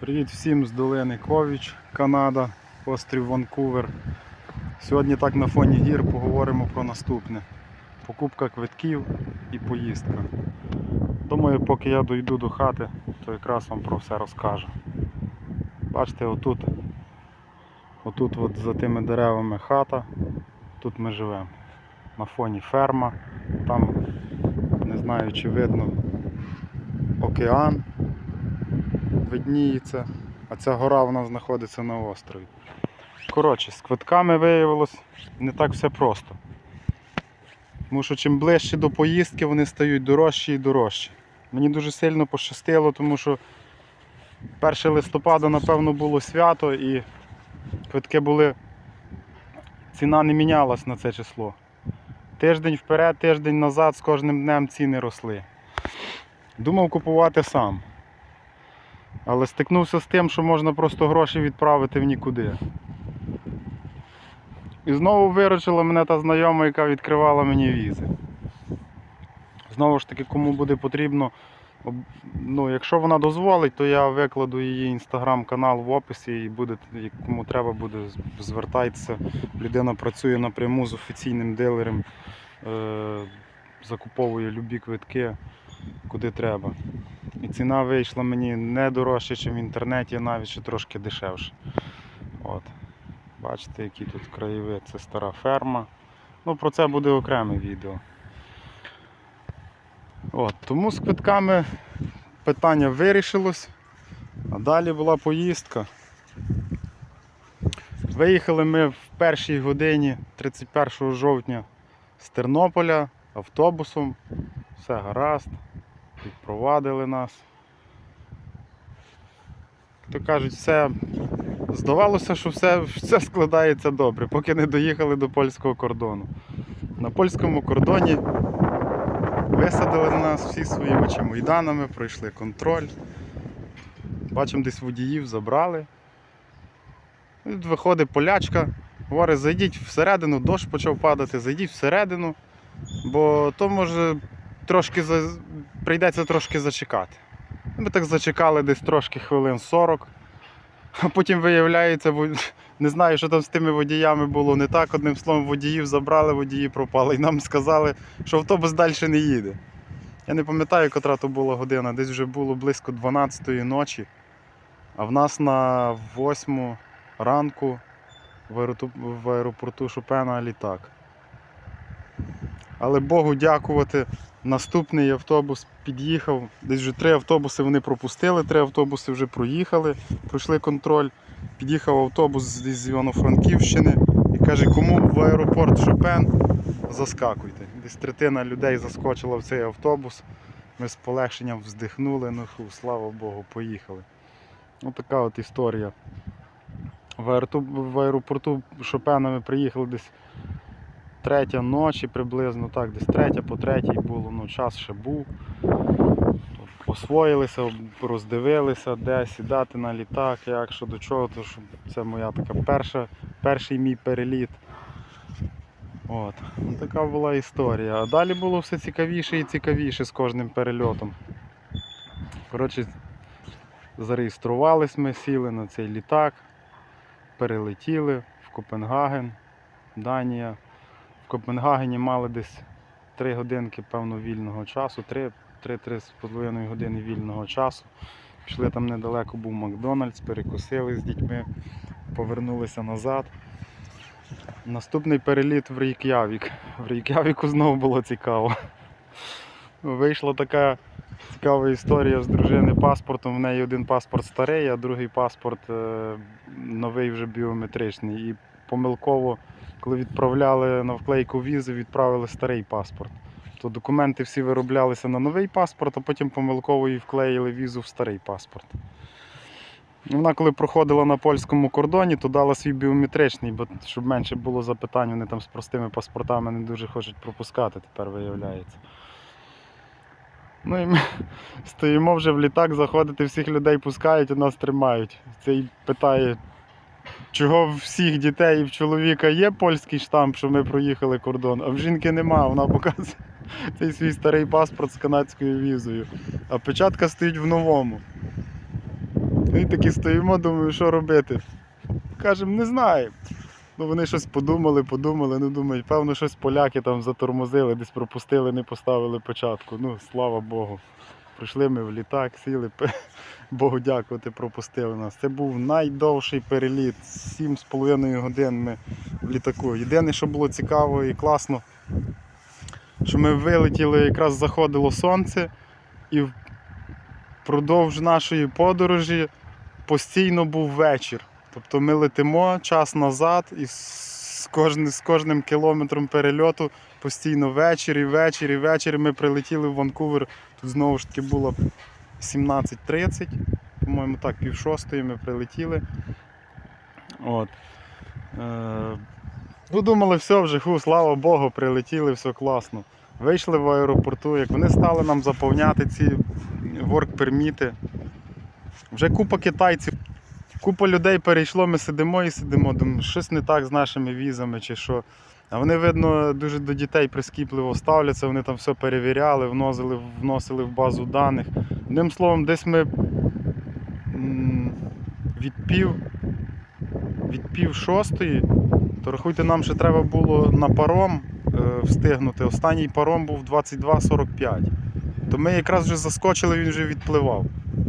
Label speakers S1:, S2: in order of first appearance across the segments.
S1: Привіт всім з долини Ковіч, Канада, острів Ванкувер. Сьогодні так на фоні гір поговоримо про наступне. Покупка квитків і поїздка. Думаю, поки я дойду до хати, то якраз вам про все розкажу. Бачите, отут, отут от за тими деревами хата, тут ми живемо. На фоні ферма, там не знаю чи видно океан видніється, а ця гора вона знаходиться на острові. Коротше, з квитками виявилось не так все просто. Тому що чим ближче до поїздки вони стають дорожчі і дорожчі. Мені дуже сильно пощастило, тому що 1 листопада, напевно, було свято і квитки були. Ціна не мінялась на це число. Тиждень вперед, тиждень назад з кожним днем ціни росли. Думав купувати сам. Але стикнувся з тим, що можна просто гроші відправити в нікуди. І знову виручила мене та знайома, яка відкривала мені візи. Знову ж таки, кому буде потрібно, ну, якщо вона дозволить, то я викладу її інстаграм-канал в описі і буде, кому треба буде, звертайтеся. Людина працює напряму з офіційним дилером, е- закуповує любі квитки, куди треба. І ціна вийшла мені не дорожче, ніж в інтернеті, а навіть ще трошки дешевше. От. Бачите, які тут краєвид, це стара ферма. Ну, про це буде окреме відео. От, тому з квитками питання вирішилось. А далі була поїздка. Виїхали ми в першій годині 31 жовтня з Тернополя автобусом. Все гаразд відпровадили нас. То кажуть, все здавалося, що все, все складається добре, поки не доїхали до польського кордону. На польському кордоні висадили нас всі своїми чемоданами, пройшли контроль. Бачимо, десь водіїв забрали. Тут Виходить полячка, говорить, зайдіть всередину, дощ почав падати, зайдіть всередину, бо то може трошки за... прийдеться трошки зачекати. Ми так зачекали десь трошки хвилин 40. А потім виявляється, не знаю, що там з тими водіями було не так. Одним словом, водіїв забрали, водії пропали. І нам сказали, що автобус далі не їде. Я не пам'ятаю, котра то була година, десь вже було близько 12-ї ночі. А в нас на 8 ранку в аеропорту, Шопена літак. Але Богу дякувати, наступний автобус під'їхав. Десь вже три автобуси вони пропустили, три автобуси вже проїхали, пройшли контроль. Під'їхав автобус з Івано-Франківщини і каже, кому в аеропорт Шопен заскакуйте. Десь третина людей заскочила в цей автобус. Ми з полегшенням вздихнули, ну фу, слава Богу, поїхали. Ось така от історія. В аеропорту Шопена ми приїхали десь третя ночі приблизно, так, десь третя по третій було, ну час ще був. Освоїлися, роздивилися, де сідати на літак, як що до чого, то що це моя така перша, перший мій переліт. От. Ну, така була історія. А далі було все цікавіше і цікавіше з кожним перельотом. Коротше, зареєструвались ми, сіли на цей літак, перелетіли в Копенгаген, Данія. В Копенгагені мали десь 3 годинки, певно, вільного часу, 3-3,5 години вільного часу. Пішли там недалеко був Макдональдс, перекусили з дітьми, повернулися назад. Наступний переліт в Рейк'явік. В Рейк'явіку знову було цікаво. Вийшла така цікава історія з дружини паспортом. В неї один паспорт старий, а другий паспорт е, новий вже біометричний. І помилково коли відправляли на вклейку візи, відправили старий паспорт. То документи всі вироблялися на новий паспорт, а потім помилково і вклеїли візу в старий паспорт. Вона, коли проходила на польському кордоні, то дала свій біометричний, бо щоб менше було запитань, вони там з простими паспортами не дуже хочуть пропускати, тепер виявляється. Ну і ми стоїмо вже в літак, заходити, всіх людей пускають, а нас тримають. Цей питає, чого в всіх дітей і в чоловіка є польський штамп, що ми проїхали кордон, а в жінки нема. Вона показує цей свій старий паспорт з канадською візою. А печатка стоїть в новому. І такі стоїмо, думаю, що робити. Кажемо, не знаємо. Ну вони щось подумали, подумали, ну думають, певно, щось поляки там затормозили, десь пропустили, не поставили початку. Ну, слава Богу. Прийшли ми в літак, сіли, Богу дякувати, пропустили нас. Це був найдовший переліт. 7,5 годин ми в літаку. Єдине, що було цікаво і класно, що ми вилетіли, якраз заходило сонце, і впродовж нашої подорожі постійно був вечір. Тобто ми летимо час назад і з кожним, з кожним кілометром перельоту постійно вечір і вечір і вечір. Ми прилетіли в Ванкувер. Знову ж таки було 17.30, по-моєму, так, пів шостої ми прилетіли. От. Е, ну, думали, все вже, ху, слава Богу, прилетіли, все класно. Вийшли в аеропорту, як вони стали нам заповняти ці ворк-перміти. Вже купа китайців, купа людей перейшло, ми сидимо і сидимо, думаємо, щось не так з нашими візами чи що. А вони, видно, дуже до дітей прискіпливо ставляться, вони там все перевіряли, вносили, вносили в базу даних. Одним словом, десь ми від пів, від пів шостої, то рахуйте, нам ще треба було на паром е, встигнути. Останній паром був 22.45. То ми якраз вже заскочили, він вже відпливав.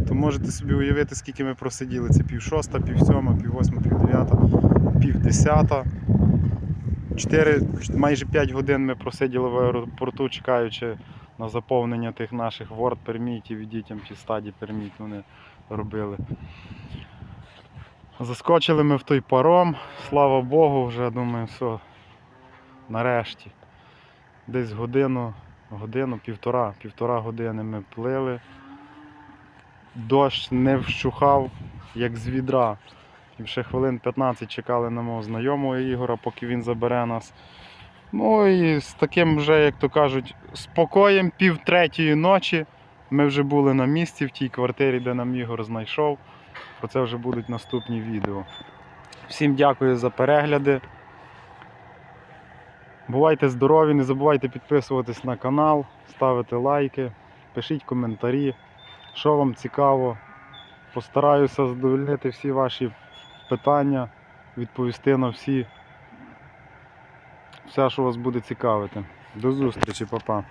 S1: То можете собі уявити, скільки ми просиділи. Це пів шоста, пів сьома, пів восьма, пів дев'ята, пів десята. 4, майже 5 годин ми просиділи в аеропорту, чекаючи на заповнення тих наших word пермітів і дітям ті стаді перміт вони робили. Заскочили ми в той паром, слава Богу, вже думаю, все, нарешті. Десь годину, годину, півтора, півтора години ми плили. Дощ не вщухав, як з відра. І ще хвилин 15 чекали на мого знайомого Ігора, поки він забере нас. Ну і з таким вже, як то кажуть, спокоєм пів третьої ночі ми вже були на місці в тій квартирі, де нам Ігор знайшов. Про це вже будуть наступні відео. Всім дякую за перегляди. Бувайте здорові, не забувайте підписуватись на канал, ставити лайки, пишіть коментарі, що вам цікаво. Постараюся задовольнити всі ваші питання, відповісти на всі, все, що вас буде цікавити. До зустрічі, папа.